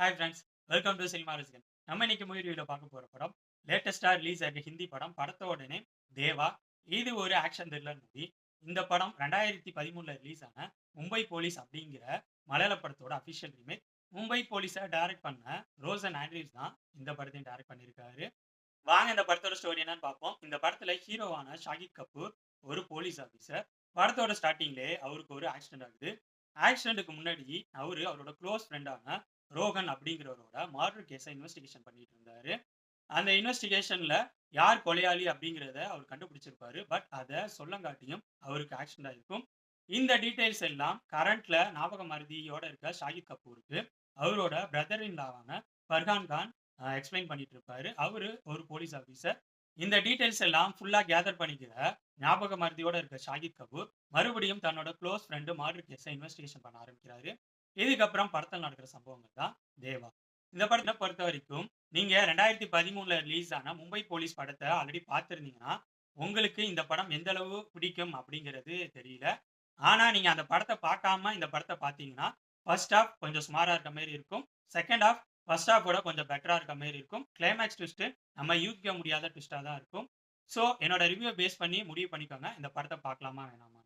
Hi friends welcome to cinema Rasigan நம்ம இன்னைக்கு movie பார்க்க போகிற படம் லேட்டஸ்டாக ரிலீஸ் ஆகிய ஹிந்தி படம் படத்தோட நேம் தேவா இது ஒரு ஆக்ஷன் த்ரில்லர் மூவி இந்த படம் ரெண்டாயிரத்தி பதிமூணுல ரிலீஸ் ஆன மும்பை போலீஸ் அப்படிங்கிற மலையாள படத்தோட அஃபிஷியல் ரீமேக் மும்பை போலீஸை டைரக்ட் பண்ண ரோசன் ஆண்ட்ரீஸ் தான் இந்த படத்தையும் டைரக்ட் பண்ணியிருக்காரு வாங்க இந்த படத்தோட ஸ்டோரி என்னன்னு பார்ப்போம். இந்த படத்துல ஹீரோவான ஷாகித் கபூர் ஒரு போலீஸ் ஆஃபீஸர் படத்தோட ஸ்டார்டிங்லேயே அவருக்கு ஒரு ஆக்சிடென்ட் ஆகுது. ஆக்சிடென்ட்டுக்கு முன்னாடி அவரு அவரோட க்ளோஸ் ஃப்ரெண்டான ரோகன் அப்படிங்கிறவரோட மார்டர் கேஸை இன்வெஸ்டிகேஷன் பண்ணிட்டு இருந்தாரு. அந்த இன்வெஸ்டிகேஷன்ல யார் கொலையாளி அப்படிங்கிறத அவர் கண்டுபிடிச்சிருப்பாரு. பட் அதை சொல்லங்காட்டியும் அவருக்கு ஆக்சிடென்ட் ஆயிருக்கும் இந்த டீட்டெயில்ஸ் எல்லாம் கரண்ட்ல ஞாபக மருதியோட இருக்க ஷாகித் கபூருக்கு அவரோட பிரதர் இன் லாவான கான் எக்ஸ்பிளைன் பண்ணிட்டு இருப்பாரு. அவரு ஒரு போலீஸ் ஆஃபீஸர் இந்த டீட்டெயில்ஸ் எல்லாம் ஃபுல்லா கேதர் பண்ணிக்கிற ஞாபக மருதியோட இருக்க ஷாகித் கபூர் மறுபடியும் தன்னோட க்ளோஸ் ஃப்ரெண்டு மர்டர் கேஸை இன்வெஸ்டிகேஷன் பண்ண ஆரம்பிக்கிறாரு. இதுக்கப்புறம் படத்தில் நடக்கிற சம்பவங்கள் தான் தேவா. இந்த படத்தை பொறுத்த வரைக்கும் நீங்க ரெண்டாயிரத்தி பதிமூணுல ரிலீஸ் ஆன மும்பை போலீஸ் படத்தை ஆல்ரெடி பார்த்துருந்தீங்கன்னா உங்களுக்கு இந்த படம் எந்த அளவு பிடிக்கும் அப்படிங்கிறது தெரியல. ஆனா நீங்க அந்த படத்தை பார்க்காம இந்த படத்தை பார்த்தீங்கன்னா ஃபர்ஸ்ட் ஹாஃப் கொஞ்சம் சுமாரா இருக்க மாதிரி இருக்கும். செகண்ட் ஹாஃப் ஃபர்ஸ்ட் ஹாஃபோட கொஞ்சம் பெட்டரா இருக்க மாதிரி இருக்கும். கிளைமேக்ஸ் ட்விஸ்ட் நம்ம யூகிக்க முடியாத ட்விஸ்டா தான் இருக்கும். ஸோ என்னோட ரிவ்யூ பேஸ் பண்ணி முடிவு பண்ணிக்கோங்க. இந்த படத்தை பார்க்கலாமா வேணாமா?